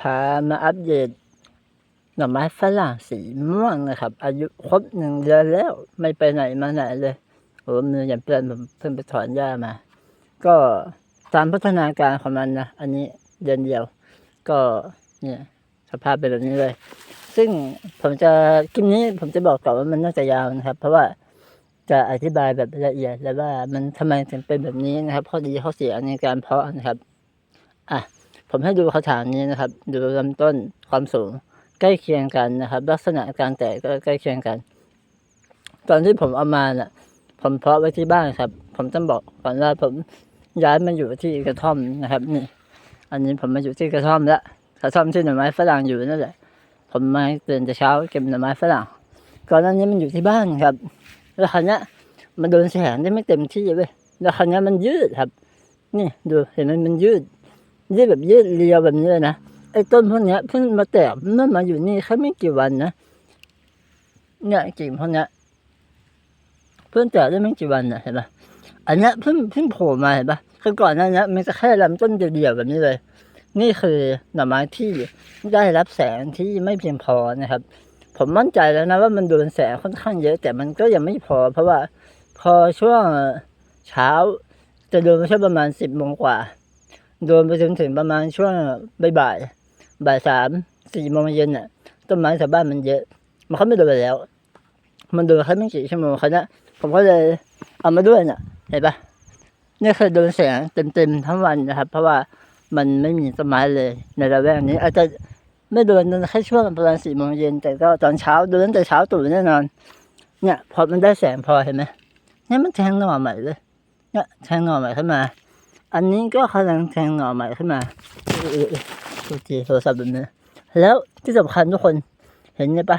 พามาอัปเดตหน่อไม้ฝรั่งสีม่วงนะครับ อายุครบหนึ่งเดือนแล้ว ไม่ไปไหนมาไหนเลยโอ้มืออย่างเพื่อนผมเพิ่งไปถอนหญ้ามา ก็ตามพัฒนาการของมันนะอันนี้เดือนเดียว ก็เนี่ยสภาพเป็นแบบนี้เลย ซึ่งผมจะคลิปนี้ผมจะบอกก่อนว่ามันน่าจะยาวนะครับ เพราะว่าจะอธิบายแบบละเอียดแล้วว่ามันทำไมถึงเป็นแบบนี้นะครับ ข้อดีข้อเสียในการเพาะนะครับ อะ ผมให้ดูกระถางนี้นะครับ ดูลำต้นความสูงใกล้เคียงกันนะครับ ลักษณะการแตกก็ใกล้เคียงกัน ตอนที่ผมเอามาน่ะ ผมเพาะไว้ที่บ้านครับ ผมต้องบอกก่อนว่าผมย้ายมาอยู่ที่กระท่อมนะครับ นี่ อันนี้ผมมาอยู่ที่กระท่อมแล้วกระท่อมที่หน่อไม้ฝรั่งอยู่นั่นแหละ ผมมาตื่นแต่เช้าเก็บหน่อไม้ฝรั่งก่อนหน้านี้มันอยู่ที่บ้านครับ แล้วคราวนี้มันโดนแสงได้ไม่เต็มที่เว้ยแล้วคราวนี้มันยืดครับ นี่ดูเห็นไหมมันยืด ยืดแบบยืดเรียวแบบนี้เลยนะไอ้ต้นพวกนี้เพิ่งมาแตกเมื่อมาอยู่นี่แค่ไม่กี่วันนะเนี่ยกิ่งพวกนี้เพิ่งแตกได้ไม่กี่วันนะเห็นปะอันนี้เพิ่งเพิ่งโผล่มาเห็นปะคือก่อนหน้านี้มันจะแค่ลำต้นเดียวๆแบบนี้เลย นี่คือหน่อไม้ที่ได้รับแสงที่ไม่เพียงพอนะครับ ผมมั่นใจแล้วนะว่ามันโดนแสงค่อนข้างเยอะ แต่มันก็ยังไม่พอ เพราะว่าพอช่วงเช้าจะโดนช่วงประมาณสิบโมงกว่า โดนไปจนถึงประมาณช่วงบ่ายบ่ายสามสี่โมงเย็นน่ะต้นไม้ชาวบ้านมันเยอะ มันเขาไม่โดนไปแล้ว มันโดนแค่ไม่กี่ชั่วโมงเขาเนี้ผมก็เลยเอามาด้วยน่ะ เห็นปะเนี่ยเคยโดนแสงเต็มๆทั้งวันนะครับ เพราะว่ามันไม่มีต้นไม้เลยในระแวกนี้ อาจจะไม่โดนแค่ช่วงประมาณสี่โมงเย็นแต่ก็ตอนเช้าโดนตั้งแต่เช้าตู่แน่นอน เนี่ย พอมันได้แสงพอเห็นไหมเนี่ยมันแทงหน่อใหม่เลยเนี่ยแทงหน่อใหม่ขึ้นมา อันนี้ก็กำลังแทงหน่อใหม่ขึ้นมาเอเออเออโทษทีโทรศัพท์แบบนี้แล้วที่สำคัญทุกคนเห็นไหมปะ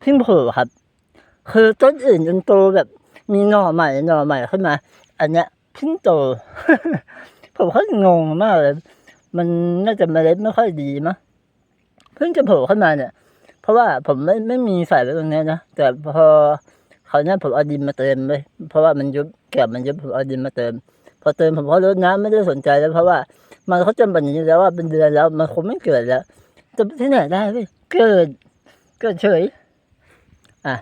เพิ่งโผล่ครับ คือต้นอื่นจนโตแบบมีหน่อใหม่หน่อใหม่ขึ้นมา อันเนี้ยเพิ่งโตผมก็งงมากเลย มันน่าจะเมล็ดไม่ค่อยดีมั้งเพิ่งจะโผล่ขึ้นมาเนี่ย เพราะว่าผมไม่ไม่มีใส่ไว้ตรงนี้นะแต่พอเขาวเนี้ยผมเอาดินมาเติมเลยเพราะว่ามันยุบแก็บมันยุบผมเอาดินมาเติม พอเติมผมก็รดน้ำไม่ได้สนใจแล้วเพราะว่า มันเขาจำป็นอย่างนี้แล้วว่าเป็นเดือนแล้วมันคงไม่เกิดแล้วจะที่ไหนได้เว้ยเกิด เกิดเฉย อะ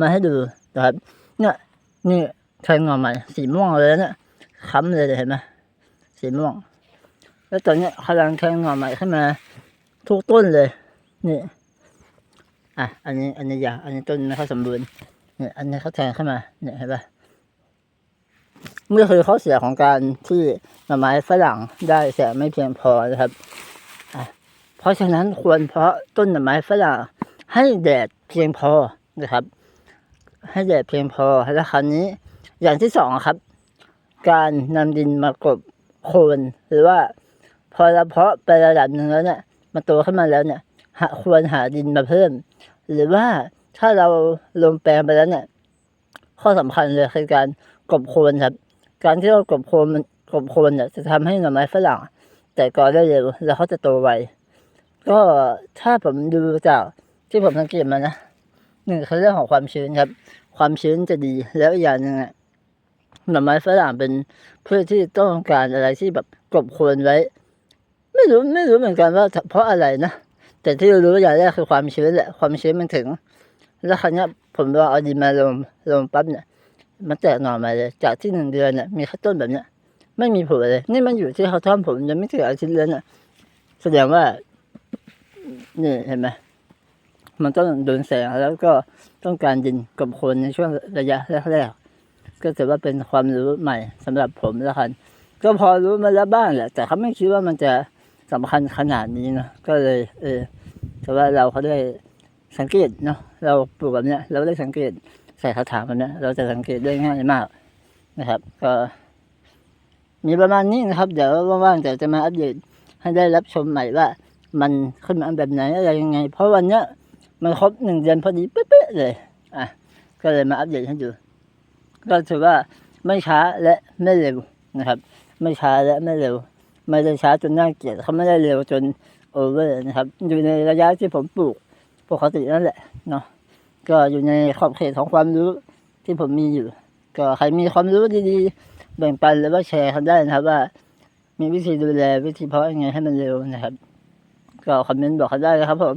มาให้ดูนะครับเนี่ยนี่แทงงอใหม่สีม่วงเลยนะเนี่ยค้ำเลยเห็นไหมสีม่วง แล้วตอนนี้กำลังแทงงอใหม่ขึ้นมาทุกต้นเลย นี่อะ อันนี้ อันนี้ยาอันนี้ต้นไม่ค่อยสมบูรณ์เนี่ย อันนี้เขาแทงขึ้นมา เนี่ยเห็นปะ นี่คือข้อเสียของการที่หน่อไม้ฝรั่งได้แสงไม่เพียงพอนะครับ เพราะฉะนั้นควรเพาะต้นหน่อไม้ฝรั่งให้แดดเพียงพอนะครับ ให้แดดเพียงพอแล้วคราวนี้อย่างที่สองครับ การนำดินมากรบโคนหรือว่าพอเราเพาะไประดับหนึ่งแล้วเนี่ยมันโตขึ้นมาแล้วเนี่ยหาควรหาดินมาเพิ่ม หรือว่าถ้าเราลงแปลงไปแล้วเนี่ยข้อสำคัญเลยคือการกบโคนครับ การที่เรากลบโคนมันกลบโคนเนี่ยจะทำให้หน่อไม้ฝรั่งแต่ก่อนได้เร็วแล้วเขาจะโตไวก็ถ้าผมดูจากที่ผมสังเกตมานะหนึ่งคือเรื่องของความชื้นครับ ความชื้นจะดีแล้วอย่างหนึ่งอะหน่อไม้ฝรั่งเป็นพืชที่ต้องการอะไรที่แบบกลบโคนไว้ ไม่รู้ไม่รู้เหมือนกันว่าเพราะอะไรนะแต่ที่รู้อย่างแรกคือความชื้นแหละความชื้นมันถึง แล้วครั้งนี้ยผมลองเอาดินมาลงลงปั๊บเนี่ย มันแตกหน่อมาเลย จากที่หนึ่งเดือนเนี่ยมีแค่ต้นแบบเนี้ย ไม่มีผลเลย นี่มันอยู่ที่เขาทำผมยังไม่ถึงอาทิตย์เลยน่ะแสดงว่า นี่เห็นไหมมันต้องโดนแสงแล้วก็ต้องการดินกับคนในช่วงระยะแรกๆก็ถือว่าเป็นความรู้ใหม่สำหรับผมแล้วกันก็พอรู้มาแล้วบ้างแหละ แต่เขาไม่คิดว่ามันจะสำคัญขนาดนี้นะก็เลย เออแต่ว่าเราเขาได้สังเกตเนาะเราปลูกแบบเนี้ยเราได้สังเกต ใส่กระถางแบบเนี้ยเราจะสังเกตได้ง่ายมากนะครับ ก็มีประมาณนี้นะครับ เดี๋ยวว่างๆเดี๋ยวจะมาอัปเดตให้ได้รับชมใหม่ว่า มันขึ้นมาแบบไหนอะไรยังไง เพราะวันเนี้ยมันครบหนึ่งเดือนพอดีเป๊ะๆเลยอะก็เลยมาอัปเดตให้ดูก็ถือว่าไม่ช้าและไม่เร็วนะครับ ไม่ช้าและไม่เร็ว ไม่ได้ช้าจนน่าเกลียดเขาไม่ได้เร็วจนโอเวอร์นะครับ อยู่ในระยะที่ผมปลูกปกตินั่นแหละเนาะ ก็อยู่ในขอบเขตของความรู้ที่ผมมีอยู่ ก็ใครมีความรู้ดีๆแบ่งปันหรือว่าแชร์กันได้นะครับ ว่า มีวิธีดูแลวิธีเพาะยังไงให้มันเร็วนะครับ ก็คอมเมนต์บอกเขาได้นะครับผม